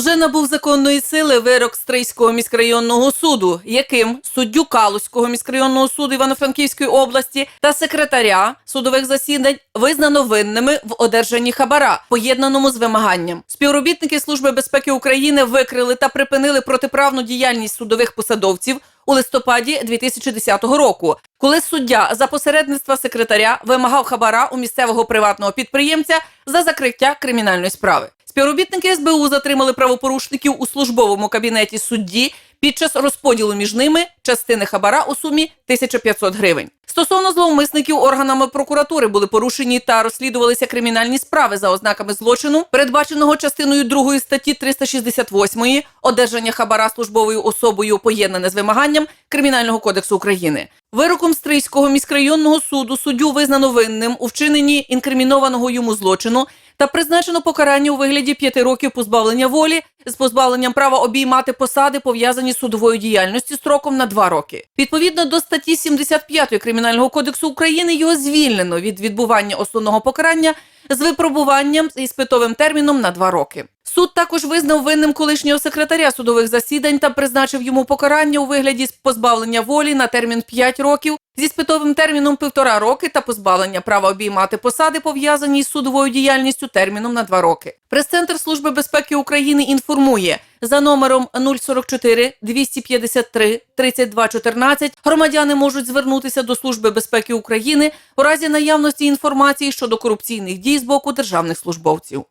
Вже набув законної сили вирок Стрийського міськрайонного суду, яким суддю Калузького міськрайонного суду Івано-Франківської області та секретаря судових засідань визнано винними в одержанні хабара, поєднаному з вимаганням. Співробітники Служби безпеки України викрили та припинили протиправну діяльність судових посадовців у листопаді 2010 року, коли суддя за посередництва секретаря вимагав хабара у місцевого приватного підприємця за закриття кримінальної справи. Співробітники СБУ затримали правопорушників у службовому кабінеті судді під час розподілу між ними частини хабара у сумі 1500 гривень. Стосовно зловмисників органами прокуратури були порушені та розслідувалися кримінальні справи за ознаками злочину, передбаченого частиною 2 статті 368 одержання хабара службовою особою поєднане з вимаганням Кримінального кодексу України. Вироком Стрийського міськрайонного суду суддю визнано винним у вчиненні інкримінованого йому злочину та призначено покарання у вигляді п'яти років позбавлення волі з позбавленням права обіймати посади, пов'язані з судовою діяльністю строком на два роки. Відповідно до статті 75 Кримінального кодексу України його звільнено від відбування основного покарання з випробуванням і іспитовим терміном на два роки. Суд також визнав винним колишнього секретаря судових засідань та призначив йому покарання у вигляді позбавлення волі на термін 5 років зі спитовим терміном півтора роки та позбавлення права обіймати посади, пов'язані з судовою діяльністю терміном на два роки. Прес-центр Служби безпеки України інформує за номером 044 253 32 14 громадяни можуть звернутися до Служби безпеки України у разі наявності інформації щодо корупційних дій з боку державних службовців.